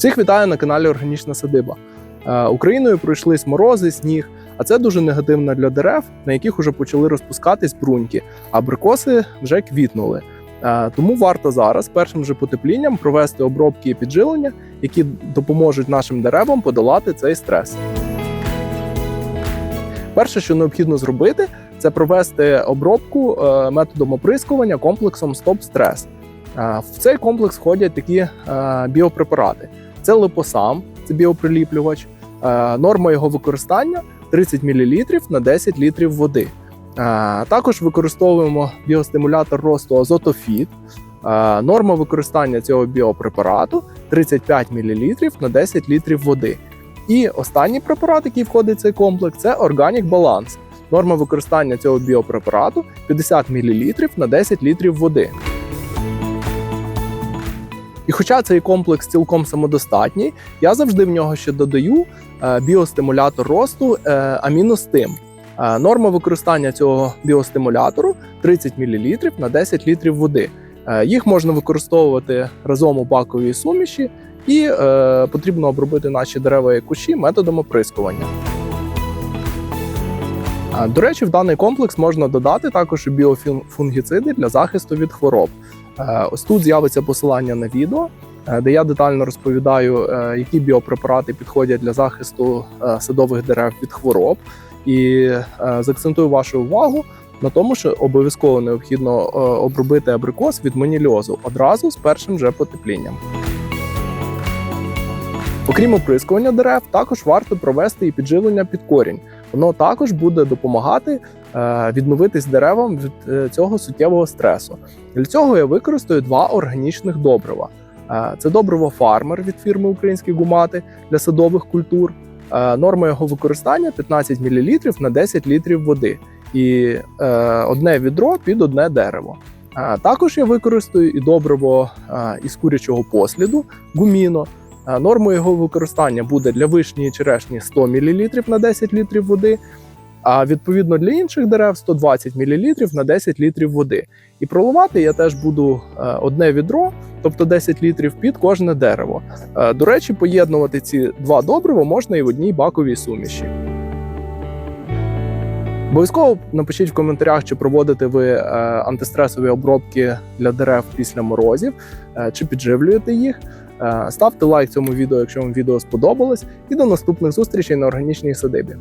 Всіх вітаю на каналі Органічна Садиба. Е, Україною пройшлись морози, сніг, а це дуже негативно для дерев, на яких вже почали розпускатись бруньки, а абрикоси вже квітнули. Е, Тому варто зараз першим же потеплінням провести обробки і піджилення, які допоможуть нашим деревам подолати цей стрес. Перше, що необхідно зробити, це провести обробку е, методом оприскування комплексом Стоп-стрес. Е, В цей комплекс входять такі біопрепарати: це липосам, це біоприліплювач, е, норма його використання 30 мл на 10 літрів води. Е, Також використовуємо біостимулятор росту азотофіт. Е, Норма використання цього біопрепарату 35 мл на 10 літрів води. І останній препарат, який входить в цей комплекс, це Organic Balance. Норма використання цього біопрепарату 50 мл на 10 літрів води. І хоча цей комплекс цілком самодостатній, я завжди в нього ще додаю е, біостимулятор росту е, аміностим. Е, Норма використання цього біостимулятору 30 мл на 10 літрів води. Їх можна використовувати разом у баковій суміші, і е, потрібно обробити наші дерева і кущі методом оприскування. До речі, в даний комплекс можна додати також біофунгіциди для захисту від хвороб. Е, Ось тут з'явиться посилання на відео, е, де я детально розповідаю, е, які біопрепарати підходять для захисту садових дерев від хвороб. І заакцентую вашу увагу на тому, що обов'язково необхідно обробити абрикос від маніліозу одразу з першим же потеплінням. Окрім оприскування дерев, також варто провести і підживлення під корінь. Воно також буде допомагати е, відновитись деревам від е, цього суттєвого стресу. Для цього я використаю два органічних добрива. Е, Це добриво фармер від фірми Українські гумати для садових культур. Норма його використання 15 мл на 10 літрів води і одне відро під одне дерево. Також я використаю і добриво із курячого посліду гуміно. Е, Нормою його використання буде для вишні і черешні 100 мл на 10 літрів води, а відповідно для інших дерев 120 мл на 10 літрів води. І проливати я теж буду е, одне відро, тобто 10 літрів під кожне дерево. Е, До речі, поєднувати ці два добрива можна і в одній баковій суміші. Обов'язково напишіть в коментарях, чи проводите ви антистресові обробки для дерев після морозів, чи підживлюєте їх. Е, Ставте лайк цьому відео, якщо вам відео сподобалось, і до наступних зустрічей на органічній садибі.